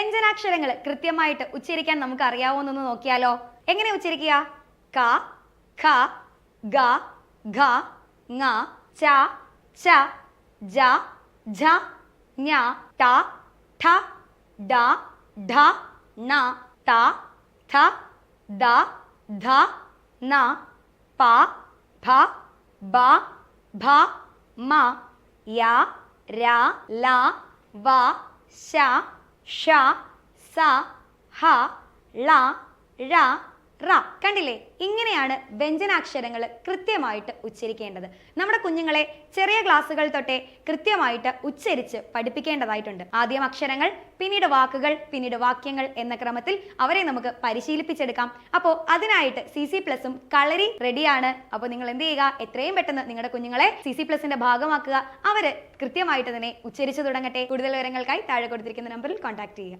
വ്യഞ്ജനാക്ഷരങ്ങൾ കൃത്യമായിട്ട് ഉച്ചരിക്കാൻ നമുക്ക് അറിയാവുന്നൊന്ന് നോക്കിയാലോ? എങ്ങനെ ഉച്ചരിക്കുക? ക ഖ ഗ ഘ ങ ച ച ജ ഝ ഞ ട ഠ ഡ ഢ ന ത ഥ ദ ധ ന പ ഭ ബ ഭ മ യ ര ല വ ശ সা সা হা লা রা റ കണ്ടില്ലേ? ഇങ്ങനെയാണ് വ്യഞ്ജനാക്ഷരങ്ങൾ കൃത്യമായിട്ട് ഉച്ചരിക്കേണ്ടത്. നമ്മുടെ കുഞ്ഞുങ്ങളെ ചെറിയ ക്ലാസ്സുകൾ തൊട്ടേ കൃത്യമായിട്ട് ഉച്ചരിച്ച് പഠിപ്പിക്കേണ്ടതായിട്ടുണ്ട്. ആദ്യം അക്ഷരങ്ങൾ പിന്നീട് വാക്കുകൾ പിന്നീട് വാക്യങ്ങൾ എന്ന ക്രമത്തിൽ അവരെ നമുക്ക് പരിശീലിപ്പിച്ചെടുക്കാം. അപ്പോൾ അതിനായിട്ട് സി സി പ്ലസും കളരി റെഡിയാണ്. അപ്പോൾ നിങ്ങൾ എന്ത് ചെയ്യുക? എത്രയും പെട്ടെന്ന് നിങ്ങളുടെ കുഞ്ഞുങ്ങളെ സി സി പ്ലസിന്റെ ഭാഗമാക്കുക. അവർ കൃത്യമായിട്ട് തന്നെ ഉച്ചരിച്ചു തുടങ്ങട്ടെ. കൂടുതൽ വിവരങ്ങൾക്കായി താഴെ കൊടുത്തിരിക്കുന്ന നമ്പറിൽ കോൺടാക്ട് ചെയ്യുക.